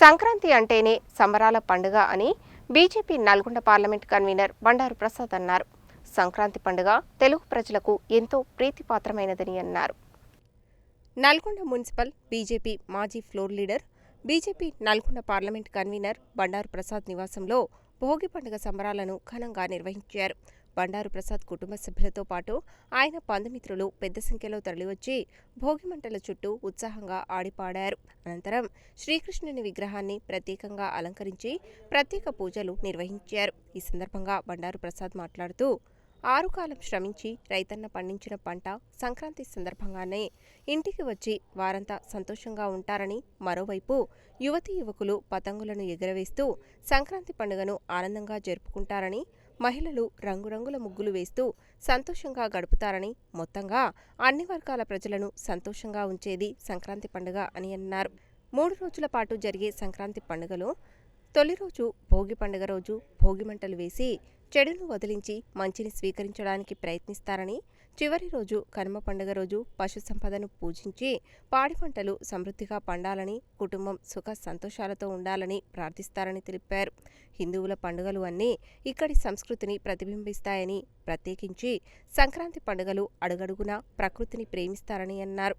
సంక్రాంతి అంటేనే సంబరాల పండుగ అని BJP Nalgonda parliament convenor Bandaru Prasad అన్నారు. సంక్రాంతి పండుగ తెలుగు ప్రజలకు ఎంతో ప్రీతిపాత్రమైనదని అన్నారు. నల్గొండ మున్సిపల్ బీజేపీ మాజీ floor leader BJP Nalgonda parliament convenor Bandaru Prasad నివాసంలో భోగి పండుగ సంబరాలను ఘనంగా నిర్వహించారు. బండారు ప్రసాద్ కుటుంబ సభ్యులతో పాటు ఆయన బంధుమిత్రులు పెద్ద సంఖ్యలో తరలివచ్చి భోగి మంటల చుట్టూ ఉత్సాహంగా ఆడిపాడారు. అనంతరం శ్రీకృష్ణుని విగ్రహాన్ని ప్రత్యేకంగా అలంకరించి ప్రత్యేక పూజలు నిర్వహించారు. ఈ సందర్భంగా బండారు ప్రసాద్ మాట్లాడుతూ ఆరు కాలం శ్రమించి రైతన్న పండించిన పంట సంక్రాంతి సందర్భంగానే ఇంటికి వచ్చి వారంతా సంతోషంగా ఉంటారని మరోవైపు యువతీ యువకులు పతంగులను ఎగురవేస్తూ సంక్రాంతి పండుగను ఆనందంగా జరుపుకుంటారని మహిళలు రంగురంగుల ముగ్గులు వేస్తూ సంతోషంగా గడుపుతారని మొత్తంగా అన్ని వర్గాల ప్రజలను సంతోషంగా ఉంచేది సంక్రాంతి పండుగ అని అన్నారు. మూడు రోజుల పాటు జరిగే సంక్రాంతి పండుగలో తొలి రోజు భోగి పండుగ రోజు భోగి మంటలు వేసి చెడును వదిలించి మంచిని స్వీకరించడానికి ప్రయత్నిస్తారని చివరి రోజు కనుమ పండుగ రోజు పశు సంపదను పూజించి పాడి పంటలు సమృద్ధిగా పండాలని కుటుంబం సుఖ సంతోషాలతో ఉండాలని ప్రార్థిస్తారని తెలిపారు. హిందువుల పండుగలు అన్నీ ఇక్కడి సంస్కృతిని ప్రతిబింబిస్తాయని ప్రత్యేకించి సంక్రాంతి పండుగలు అడుగడుగునా ప్రకృతిని ప్రేమిస్తారని అన్నారు.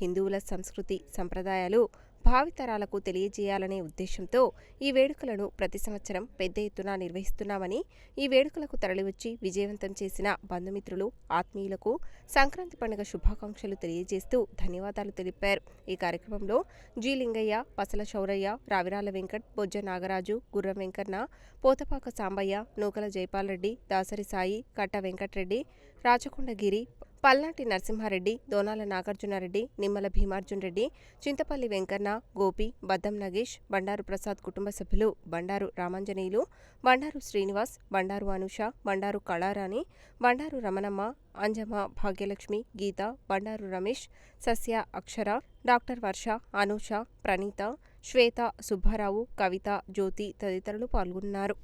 హిందువుల సంస్కృతి సంప్రదాయాలు భావితరాలకు తెలియజేయాలనే ఉద్దేశంతో ఈ వేడుకలను ప్రతి సంవత్సరం పెద్ద ఎత్తున నిర్వహిస్తున్నామని ఈ వేడుకలకు తరలివచ్చి విజయవంతం చేసిన బంధుమిత్రులు ఆత్మీయులకు సంక్రాంతి పండుగ శుభాకాంక్షలు తెలియజేస్తూ ధన్యవాదాలు తెలిపారు. ఈ కార్యక్రమంలో జి. లింగయ్య పసల శౌరయ్య రావిరాల వెంకట్ బొజ్జ నాగరాజు గుర్రం వెంకన్న పోతపాక సాంబయ్య నూకల జైపాల్ రెడ్డి దాసరి సాయి కట్ట వెంకట్రెడ్డి రాచకొండగిరి పల్నాటి నరసింహారెడ్డి దోనాల నాగార్జునారెడ్డి నిమ్మల భీమార్జున్ రెడ్డి చింతపల్లి వెంకన్న గోపి బద్దం నగేష్ బండారు ప్రసాద్ కుటుంబ సభ్యులు బండారు రామాంజనేయులు బండారు శ్రీనివాస్ బండారు అనుష బండారు కళారాణి బండారు రమణమ్మ అంజమ్మ భాగ్యలక్ష్మి గీత బండారు రమేష్ సస్య అక్షర డాక్టర్ వర్ష అనూష ప్రణీత శ్వేత సుబ్బారావు కవిత జ్యోతి తదితరులు పాల్గొన్నారు.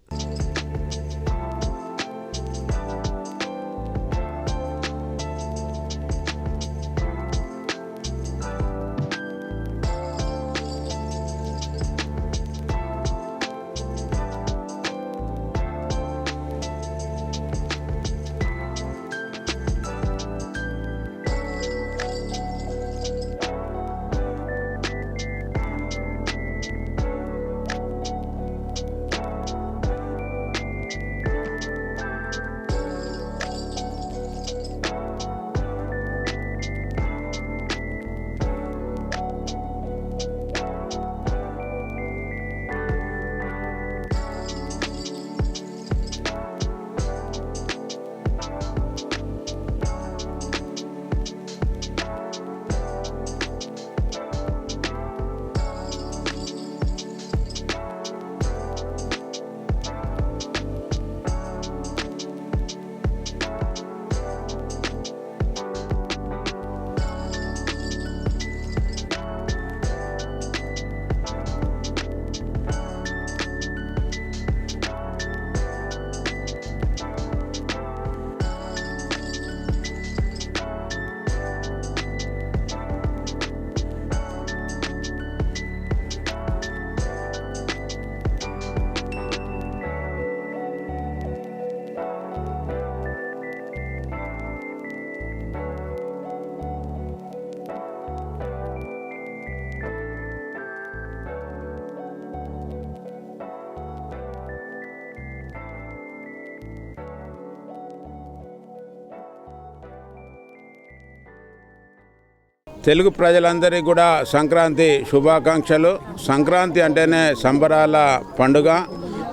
తెలుగు ప్రజలందరికీ కూడా సంక్రాంతి శుభాకాంక్షలు. సంక్రాంతి అంటేనే సంబరాల పండుగ.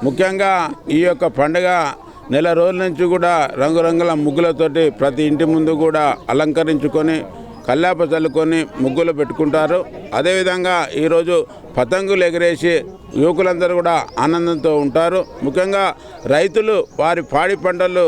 ముఖ్యంగా ఈ యొక్క పండుగ నెల రోజుల నుంచి కూడా రంగురంగుల ముగ్గులతోటి ప్రతి ఇంటి ముందు కూడా అలంకరించుకొని కల్లాప చల్లుకొని ముగ్గులు పెట్టుకుంటారు. అదేవిధంగా ఈరోజు పతంగులు ఎగిరేసి యువకులందరూ కూడా ఆనందంతో ఉంటారు. ముఖ్యంగా రైతులు వారి పాడి పంటలు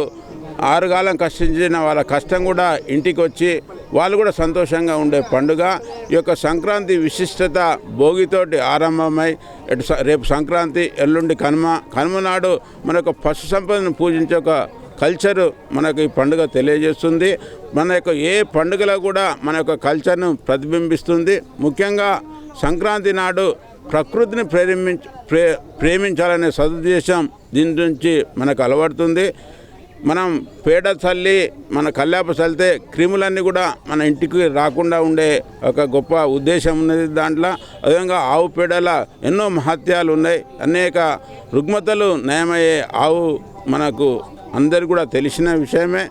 ఆరుగాలం కష్టించిన వాళ్ళ కష్టం కూడా ఇంటికి వచ్చి వాళ్ళు కూడా సంతోషంగా ఉండే పండుగ. ఈ యొక్క సంక్రాంతి విశిష్టత భోగితోటి ఆరంభమై ఇటు స- రేపు సంక్రాంతి ఎల్లుండి కనుమ కనుమ నాడు మన యొక్క పశు సంపదను పూజించే ఒక కల్చరు మనకు ఈ పండుగ తెలియజేస్తుంది. మన యొక్క ఏ పండుగలో కూడా మన యొక్క కల్చర్ను ప్రతిబింబిస్తుంది. ముఖ్యంగా సంక్రాంతి నాడు ప్రకృతిని ప్రేమించ ప్రే ప్రేమించాలనే సదుద్దేశం దీని నుంచి మనకు అలవడుతుంది. మనం పేడ చల్లి మన కల్లాప చల్లితే క్రిములన్నీ కూడా మన ఇంటికి రాకుండా ఉండే ఒక గొప్ప ఉద్దేశం ఉన్నది దాంట్లో. అదేవిధంగా ఆవు పేడల ఎన్నో మహత్యాలు ఉన్నాయి. అనేక రుగ్మతలు నయమయ్యే ఆవు మనకు అందరు కూడా తెలిసిన విషయమే.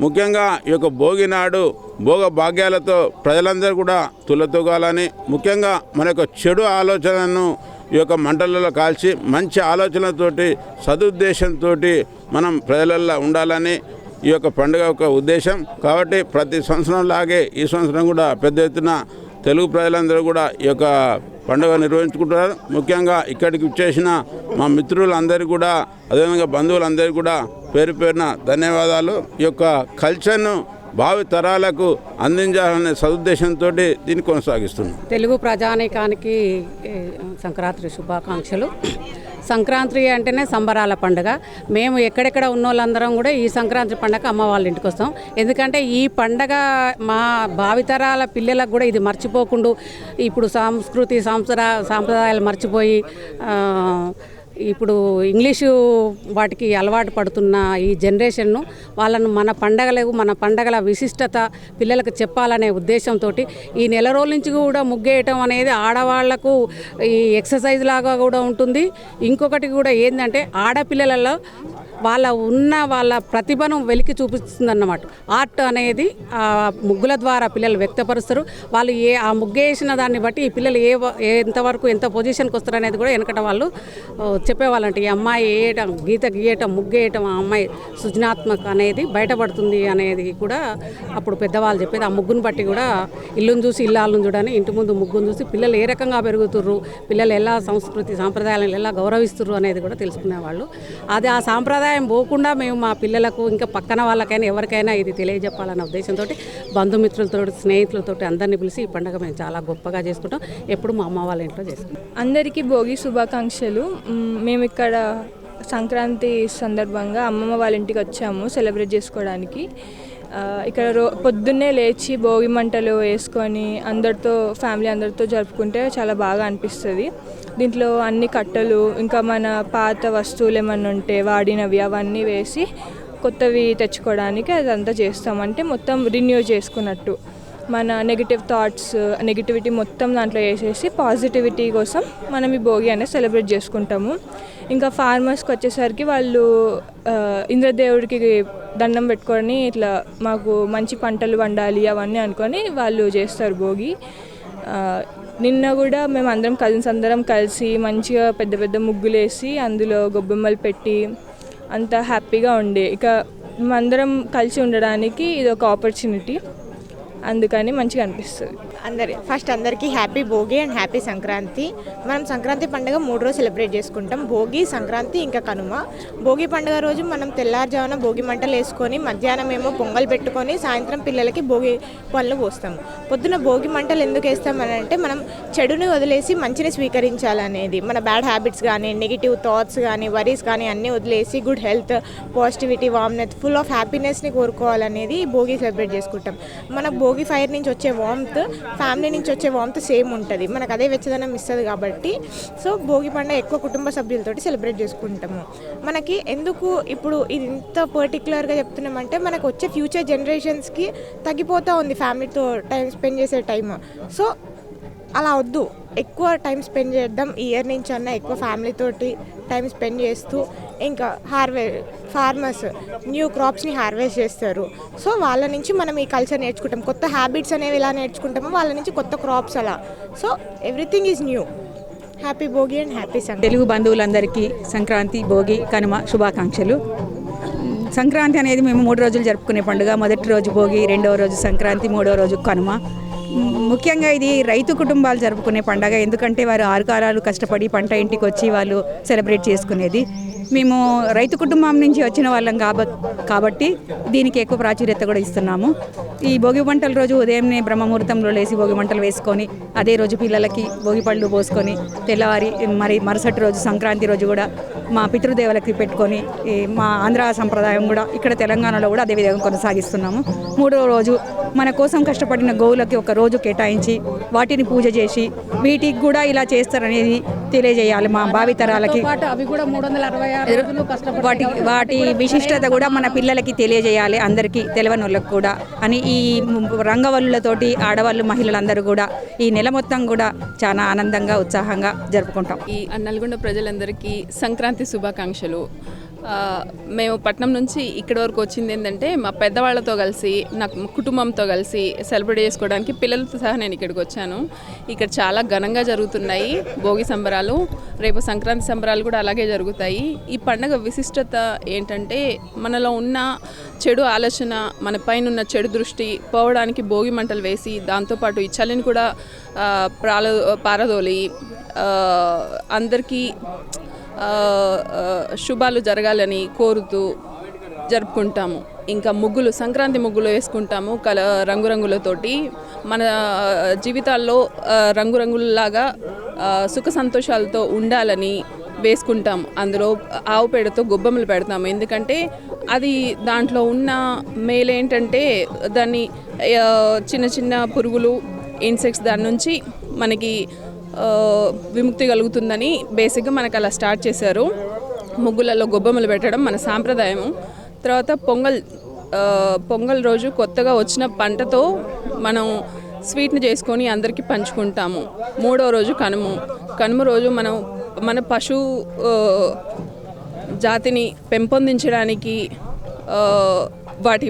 ముఖ్యంగా ఈ యొక్క భోగి నాడు భోగ భాగ్యాలతో ప్రజలందరూ కూడా తులతూగాలని ముఖ్యంగా మన యొక్క చెడు ఆలోచనను ఈ యొక్క మంటలలో కాల్చి మంచి ఆలోచనతోటి సదుద్దేశంతో మనం ప్రజలల్లో ఉండాలని ఈ యొక్క పండుగ యొక్క ఉద్దేశం. కాబట్టి ప్రతి సంవత్సరం లాగే ఈ సంవత్సరం కూడా పెద్ద ఎత్తున తెలుగు ప్రజలందరూ కూడా ఈ యొక్క పండుగ నిర్వహించుకుంటున్నారు. ముఖ్యంగా ఇక్కడికి వచ్చేసిన మా మిత్రులందరికీ కూడా అదేవిధంగా బంధువులందరికీ కూడా పేరు పేరున ధన్యవాదాలు. ఈ యొక్క కల్చర్ను భావి తరాలకు అందించాలనే సదుద్దేశంతో దీన్ని కొనసాగిస్తున్నాం. తెలుగు ప్రజానీకానికి సంక్రాంతి శుభాకాంక్షలు. సంక్రాంతి అంటేనే సంబరాల పండుగ. మేము ఎక్కడెక్కడ ఉన్న వాళ్ళందరం కూడా ఈ సంక్రాంతి పండగ అమ్మ వాళ్ళ ఇంటికి వస్తాం. ఎందుకంటే ఈ పండగ మా భావితరాల పిల్లలకు కూడా ఇది మర్చిపోకుండా ఇప్పుడు సంస్కృతి సంస్కృ సాంప్రదాయాలు మర్చిపోయి ఇప్పుడు ఇంగ్లీషు వాటికి అలవాటు పడుతున్న ఈ జనరేషన్ను వాళ్ళను మన పండగలకు మన పండగల విశిష్టత పిల్లలకు చెప్పాలనే ఉద్దేశంతో ఈ నెల రోజుల నుంచి కూడా ముగ్గేయటం అనేది ఆడవాళ్ళకు ఈ ఎక్సర్సైజ్ లాగా కూడా ఉంటుంది. ఇంకొకటి కూడా ఏంటంటే ఆడపిల్లలలో వాళ్ళ ఉన్న వాళ్ళ ప్రతిభను వెలికి చూపిస్తుంది అన్నమాట ఆర్ట్ అనేది ఆ ముగ్గుల ద్వారా పిల్లలు వ్యక్తపరుస్తారు. వాళ్ళు ఏ ఆ ముగ్గేసిన దాన్ని బట్టి ఈ పిల్లలు ఏ ఎంతవరకు ఎంత పొజిషన్కి వస్తారు అనేది కూడా వెనకట వాళ్ళు చెప్పేవాళ్ళంట ఈ అమ్మాయి వేయటం గీత గీయటం ముగ్గేయటం ఆ అమ్మాయి సృజనాత్మక అనేది బయటపడుతుంది అనేది కూడా అప్పుడు పెద్దవాళ్ళు చెప్పేది. ఆ ముగ్గును బట్టి కూడా ఇల్లును చూసి ఇల్లాలను చూడని ఇంటి ముందు ముగ్గును చూసి పిల్లలు ఏ రకంగా పెరుగుతుర్రు పిల్లలు ఎలా సంస్కృతి సాంప్రదాయాలను ఎలా గౌరవిస్తుర్రు అనేది కూడా తెలుసుకునేవాళ్ళు. అది ఆ సాంప్రదాయం పోకుండా మేము మా పిల్లలకు ఇంకా పక్కన వాళ్ళకైనా ఎవరికైనా ఇది తెలియజెప్పాలన్న ఉద్దేశంతో బంధుమిత్రులతో స్నేహితులతో అందరినీ పిలిచి ఈ పండుగ మేము చాలా గొప్పగా చేసుకుంటాం. ఎప్పుడు మా అమ్మ వాళ్ళ ఇంట్లో చేసుకుంటాం. అందరికీ భోగి శుభాకాంక్షలు. మేము ఇక్కడ సంక్రాంతి సందర్భంగా అమ్మమ్మ వాళ్ళ ఇంటికి వచ్చాము సెలబ్రేట్ చేసుకోవడానికి. ఇక్కడ రో పొద్దున్నే లేచి భోగి మంటలు వేసుకొని అందరితో ఫ్యామిలీ అందరితో జరుపుకుంటే చాలా బాగా అనిపిస్తుంది. దీంట్లో అన్ని కట్టలు ఇంకా మన పాత వస్తువులు ఏమన్నా ఉంటే వాడినవి అవన్నీ వేసి కొత్తవి తెచ్చుకోవడానికి అదంతా చేస్తాం. అంటే మొత్తం రిన్యూ చేసుకున్నట్టు. మన నెగిటివ్ థాట్స్ నెగిటివిటీ మొత్తం దాంట్లో వేసేసి పాజిటివిటీ కోసం మనం ఈ భోగి అనేది సెలబ్రేట్ చేసుకుంటాము. ఇంకా ఫార్మర్స్కి వచ్చేసరికి వాళ్ళు ఇంద్రదేవుడికి దండం పెట్టుకొని ఇట్లా మాకు మంచి పంటలు పండాలి అవన్నీ అనుకొని వాళ్ళు చేస్తారు భోగి. నిన్న కూడా మేము అందరం కజిన్స్ అందరం కలిసి మంచిగా పెద్ద పెద్ద ముగ్గులేసి అందులో గొబ్బెమ్మలు పెట్టి అంత హ్యాపీగా ఉండే. ఇక మేమందరం కలిసి ఉండడానికి ఇది ఒక ఆపర్చునిటీ అందుకని మంచిగా అనిపిస్తుంది. అందరి ఫస్ట్ అందరికీ happy Bhogi and happy Sankranti. మనం సంక్రాంతి పండుగ మూడు రోజు సెలబ్రేట్ చేసుకుంటాం. భోగి సంక్రాంతి ఇంకా కనుమ. భోగి పండుగ రోజు మనం తెల్లారుజామున భోగి మంటలు వేసుకొని మధ్యాహ్నం ఏమో పొంగల్ పెట్టుకొని సాయంత్రం పిల్లలకి భోగి పళ్ళు పోస్తాం. పొద్దున భోగి మంటలు ఎందుకు వేస్తామని అంటే మనం చెడుని వదిలేసి మంచిని స్వీకరించాలనేది. మన బ్యాడ్ హ్యాబిట్స్ కానీ నెగిటివ్ థాట్స్ కానీ వరీస్ కానీ అన్నీ వదిలేసి good health positivity వామ్నెత్ full of హ్యాపీనెస్ని కోరుకోవాలనేది భోగి సెలబ్రేట్ చేసుకుంటాం. మన భోగి ఫైర్ నుంచి వచ్చే వామ్త్ ఫ్యామిలీ నుంచి వచ్చే వామ్త్ సేమ్ ఉంటుంది. మనకు అదే వెచ్చదనం ఇస్తుంది కాబట్టి. సో భోగి పండుగ ఎక్కువ కుటుంబ సభ్యులతోటి సెలబ్రేట్ చేసుకుంటాము. మనకి ఎందుకు ఇప్పుడు ఇది ఇంత పర్టికులర్గా చెప్తున్నామంటే మనకు వచ్చే ఫ్యూచర్ జనరేషన్స్కి తగ్గిపోతూ ఉంది ఫ్యామిలీతో టైం స్పెండ్ చేసే టైం సో అలా వద్దు. ఎక్కువ టైం స్పెండ్ చేద్దాం. ఈ ఇయర్ నుంచి అన్న ఎక్కువ ఫ్యామిలీతోటి టైం స్పెండ్ చేస్తూ ఇంకా హార్వే ఫార్మర్స్ న్యూ క్రాప్స్ని హార్వెస్ట్ చేస్తారు. సో వాళ్ళ నుంచి మనం ఈ కల్చర్ నేర్చుకుంటాం. కొత్త హ్యాబిట్స్ అనేవి ఎలా నేర్చుకుంటామో వాళ్ళ నుంచి కొత్త క్రాప్స్ అలా. So everything is new happy Bhogi and happy Sankranti Telugu బంధువులందరికీ సంక్రాంతి భోగి కనుమ శుభాకాంక్షలు. సంక్రాంతి అనేది మేము మూడు రోజులు జరుపుకునే పండుగ. మొదటి రోజు భోగి రెండవ రోజు సంక్రాంతి మూడవ రోజు కనుమ. ముఖ్యంగా ఇది రైతు కుటుంబాలు జరుపుకునే పండగ. ఎందుకంటే వారు ఆరుకారాలు కష్టపడి పంట ఇంటికి వచ్చి వాళ్ళు సెలబ్రేట్ చేసుకునేది. మేము రైతు కుటుంబం నుంచి వచ్చిన వాళ్ళం కాబ కాబట్టి దీనికి ఎక్కువ ప్రాచుర్యత కూడా ఇస్తున్నాము. ఈ భోగి మంటల రోజు ఉదయంనే బ్రహ్మముహూర్తంలో లేచి భోగి మంటలు వేసుకొని అదే రోజు పిల్లలకి భోగి పళ్ళు పోసుకొని తెల్లవారి మరి మరుసటి రోజు సంక్రాంతి రోజు కూడా మా పితృదేవులకి పెట్టుకొని ఈ మా ఆంధ్ర సంప్రదాయం కూడా ఇక్కడ తెలంగాణలో కూడా అదే విధంగా కొనసాగిస్తున్నాము. మూడో రోజు మన కోసం కష్టపడిన గోవులకి ఒక రోజు కేటాయించి వాటిని పూజ చేసి వీటికి కూడా ఇలా చేస్తారనేది తెలియజేయాలి మా భావితరాలకి. పాటు అవి కూడా మూడు వందల అరవై ఆరు రోజులు కష్టపడి వాటి వాటి విశిష్టత కూడా మన పిల్లలకి తెలియజేయాలి అందరికీ తెలియని వాళ్ళకి కూడా. అని ఈ రంగవల్లులతోటి ఆడవాళ్ళు మహిళలందరూ కూడా ఈ నెల మొత్తం కూడా చాలా ఆనందంగా ఉత్సాహంగా జరుపుకుంటాం. ఈ నల్గొండ ప్రజలందరికీ సంక్రాంతి శుభాకాంక్షలు. మేము పట్నం నుంచి ఇక్కడి వరకు వచ్చింది ఏంటంటే మా పెద్దవాళ్ళతో కలిసి నాకు కుటుంబంతో కలిసి సెలబ్రేట్ చేసుకోవడానికి పిల్లలతో సహా నేను ఇక్కడికి వచ్చాను. ఇక్కడ చాలా ఘనంగా జరుగుతున్నాయి భోగి సంబరాలు రేపు సంక్రాంతి సంబరాలు కూడా అలాగే జరుగుతాయి. ఈ పండగ విశిష్టత ఏంటంటే మనలో ఉన్న చెడు ఆలోచన మన పైన ఉన్న చెడు దృష్టి పోవడానికి భోగి మంటలు వేసి దాంతోపాటు ఈ చలిని కూడా ప్రాలో ప్రాల పారదోలి అందరికీ శుభాలు జరగాలని కోరుతూ జరుపుకుంటాము. ఇంకా ముగ్గులు సంక్రాంతి ముగ్గులు వేసుకుంటాము కల రంగురంగులతోటి. మన జీవితాల్లో ఆ, రంగురంగులలాగా సుఖ సంతోషాలతో ఉండాలని వేసుకుంటాం అందులో ఆవు పేడతో గొబ్బెమ్మలు పెడతాము. ఎందుకంటే అది దాంట్లో ఉన్న మేలేంటంటే దాన్ని చిన్న చిన్న పురుగులు ఇన్సెక్ట్స్ దాని నుంచి మనకి విముక్తి కలుగుతుందని బేసిక్గా మనకు అలా స్టార్ట్ చేశారు. ముగ్గులలో గొబ్బెమ్మలు పెట్టడం మన సాంప్రదాయము. తర్వాత పొంగల్ పొంగల్ రోజు కొత్తగా వచ్చిన పంటతో మనం స్వీట్ని చేసుకొని అందరికీ పంచుకుంటాము. మూడో రోజు కనుము. కనుమ రోజు మనం మన పశు జాతిని పెంపొందించడానికి వాటి